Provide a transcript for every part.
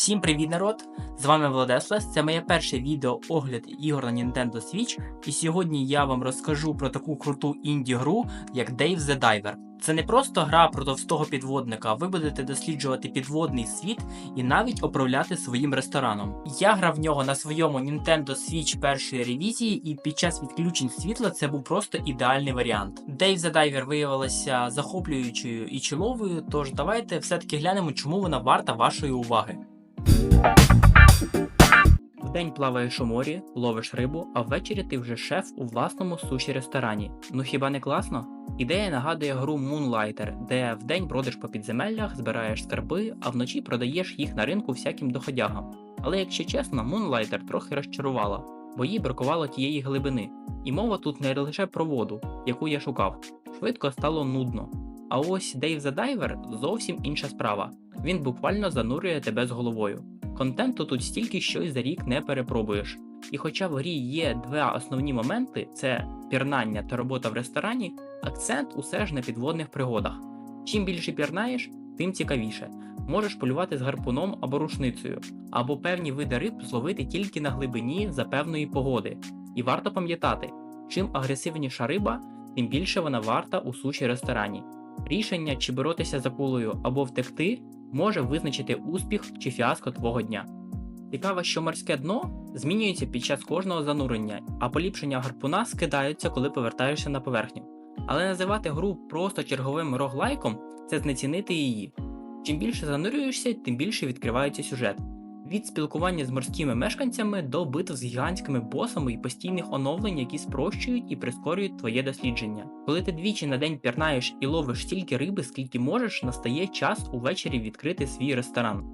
Всім привіт, народ! З вами Владеслес. Це моє перше відео огляд ігор на Nintendo Switch. І сьогодні я вам розкажу про таку круту інді-гру, як Dave the Diver. Це не просто гра про товстого підводника, ви будете досліджувати підводний світ і навіть управляти своїм рестораном. Я грав в нього на своєму Nintendo Switch першої ревізії, і під час відключень світла це був просто ідеальний варіант. Dave the Diver виявилася захоплюючою і чоловою, тож давайте все-таки глянемо, чому вона варта вашої уваги. Вдень плаваєш у морі, ловиш рибу, а ввечері ти вже шеф у власному суші ресторані. Ну хіба не класно? Ідея нагадує гру Moonlighter, де вдень бродиш по підземеллях, збираєш скарби, а вночі продаєш їх на ринку всяким доходягам. Але якщо чесно, Moonlighter трохи розчарувала, бо їй бракувало тієї глибини. І мова тут не лише про воду, яку я шукав. Швидко стало нудно. А ось Dave the Diver зовсім інша справа. Він буквально занурює тебе з головою. Контенту тут стільки що й за рік не перепробуєш. І хоча в грі є два основні моменти: це пірнання та робота в ресторані, акцент усе ж на підводних пригодах. Чим більше пірнаєш, тим цікавіше. Можеш полювати з гарпуном або рушницею, або певні види риб зловити тільки на глибині за певної погоди. І варто пам'ятати, чим агресивніша риба, тим більше вона варта у суші ресторані. Рішення, чи боротися з акулою або втекти, може визначити успіх чи фіаско твого дня. Цікаво, що морське дно змінюється під час кожного занурення, а поліпшення гарпуна скидаються, коли повертаєшся на поверхню. Але називати гру просто черговим роглайком це знецінити її. Чим більше занурюєшся, тим більше відкривається сюжет. Від спілкування з морськими мешканцями до битв з гігантськими босами і постійних оновлень, які спрощують і прискорюють твоє дослідження. Коли ти двічі на день пірнаєш і ловиш стільки риби, скільки можеш, настає час увечері відкрити свій ресторан.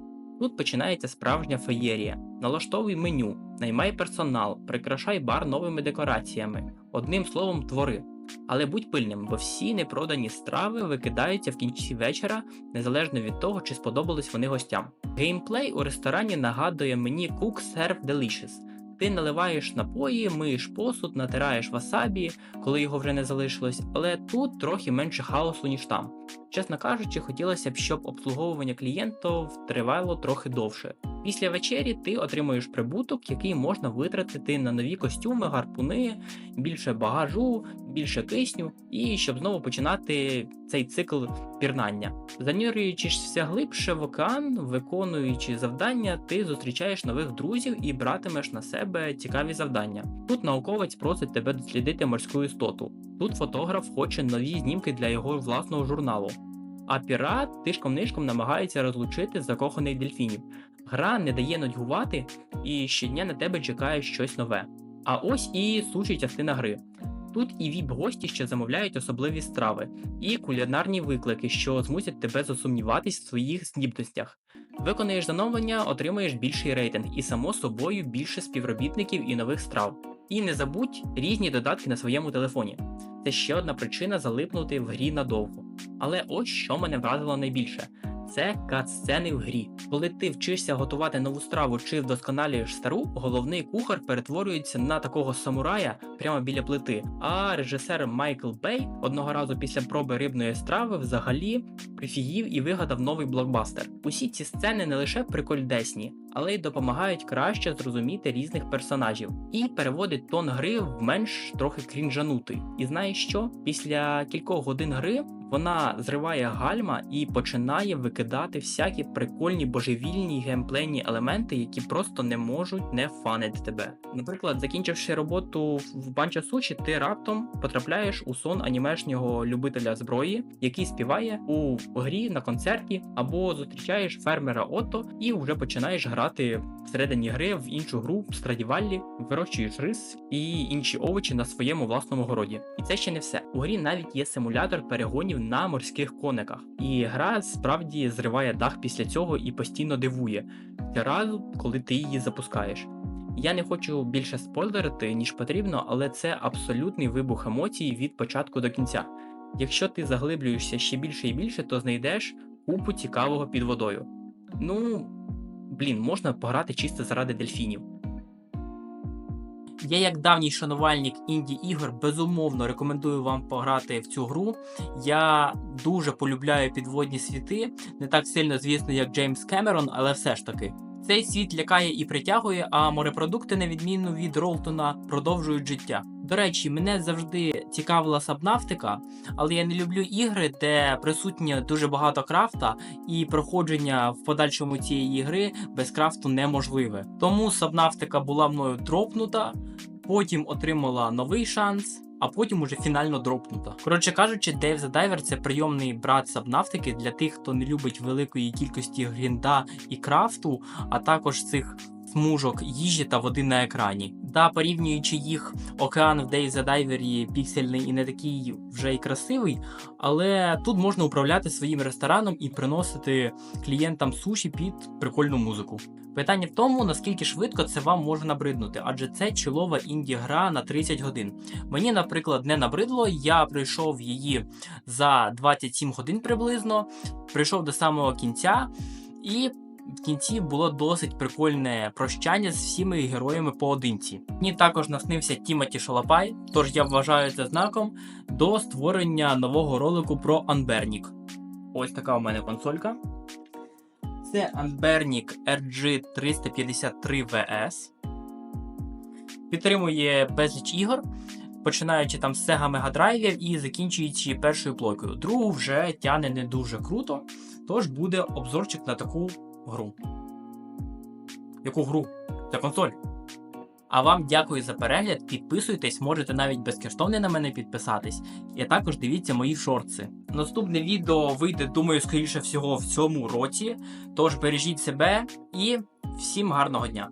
Тут починається справжня феєрія. Налаштовуй меню, наймай персонал, прикрашай бар новими декораціями, одним словом, твори. Але будь пильним, бо всі непродані страви викидаються в кінці вечора, незалежно від того, чи сподобались вони гостям. Геймплей у ресторані нагадує мені Cook Serve Delicious. Ти наливаєш напої, миєш посуд, натираєш васабі, коли його вже не залишилось, але тут трохи менше хаосу, ніж там. Чесно кажучи, хотілося б, щоб обслуговування клієнтів тривало трохи довше. Після вечері ти отримуєш прибуток, який можна витратити на нові костюми, гарпуни, більше багажу, більше кисню, і щоб знову починати цей цикл пірнання. Занурюючись все глибше в океан, виконуючи завдання, ти зустрічаєш нових друзів і братимеш на себе цікаві завдання. Тут науковець просить тебе дослідити морську істоту. Тут фотограф хоче нові знімки для його власного журналу. А пірат тишком-нишком намагається розлучити закоханих дельфінів. Гра не дає нудьгувати, і щодня на тебе чекає щось нове. А ось і суші частина гри. Тут і віп-гості, що замовляють особливі страви, і кулінарні виклики, що змусять тебе засумніватись в своїх здібностях. Виконаєш замовлення, отримаєш більший рейтинг і, само собою, більше співробітників і нових страв. І не забудь різні додатки на своєму телефоні. Це ще одна причина залипнути в грі надовго. Але ось що мене вразило найбільше. Це кат-сцени в грі. Коли ти вчишся готувати нову страву чи вдосконалюєш стару, головний кухар перетворюється на такого самурая прямо біля плити. А режисер Майкл Бей одного разу після проби рибної страви взагалі прифігів і вигадав новий блокбастер. Усі ці сцени не лише прикольдесні, але й допомагають краще зрозуміти різних персонажів і переводить тон гри в менш трохи крінжанутий. І знаєш що? Після кількох годин гри вона зриває гальма і починає викидати всякі прикольні божевільні геймплейні елементи, які просто не можуть не фанити тебе. Наприклад, закінчивши роботу в банча суші, ти раптом потрапляєш у сон анімешнього любителя зброї, який співає у грі на концерті, або зустрічаєш фермера Отто і вже починаєш грати всередині гри в іншу гру в Страдіваллі, вирощуєш рис і інші овочі на своєму власному городі. І це ще не все. У грі навіть є симулятор перегонів на морських кониках. І гра справді зриває дах після цього і постійно дивує разу, коли ти її запускаєш. Я не хочу більше спойлерити, ніж потрібно, але це абсолютний вибух емоцій від початку до кінця. Якщо ти заглиблюєшся ще більше і більше, то знайдеш купу цікавого під водою. Ну, блін, можна пограти чисто заради дельфінів. Я, як давній шанувальник інді ігор, безумовно рекомендую вам пограти в цю гру. Я дуже полюбляю підводні світи, не так сильно, звісно, як Джеймс Кемерон, але все ж таки. Цей світ лякає і притягує, а морепродукти, на відміну від Ролтона, продовжують життя. До речі, мене завжди цікавила сабнавтика, але я не люблю ігри, де присутнє дуже багато крафта, і проходження в подальшому цієї гри без крафту неможливе. Тому сабнавтика була мною дропнута, потім отримала новий шанс. А потім уже фінально дропнута. Коротше кажучи, Dave the Diver це прийомний брат сабнавтики для тих, хто не любить великої кількості грінда і крафту, а також цих смужок їжі та води на екрані. Да, порівнюючи їх, океан в Dave the Diver піксельний і не такий вже й красивий, але тут можна управляти своїм рестораном і приносити клієнтам суші під прикольну музику. Питання в тому, наскільки швидко це вам може набриднути, адже це чолова інді-гра на 30 годин. Мені, наприклад, не набридло, я пройшов її за 27 годин приблизно, прийшов до самого кінця, і в кінці було досить прикольне прощання з всіми героями поодинці. Мені також наснився Тімоті Шалапай, тож я вважаю це знаком до створення нового ролику про Анбернік. Ось така у мене консолька. Це Anbernic RG353VS. Підтримує безліч ігор, починаючи там з Sega Mega Drive і закінчуючи першою плойкою. Другу вже тяне не дуже круто, тож буде обзорчик на таку гру. Яку гру? Це консоль. А вам дякую за перегляд. Підписуйтесь, можете навіть безкоштовно на мене підписатись. І також дивіться мої шорти. Наступне відео вийде, думаю, скоріше всього в цьому році. Тож бережіть себе і всім гарного дня!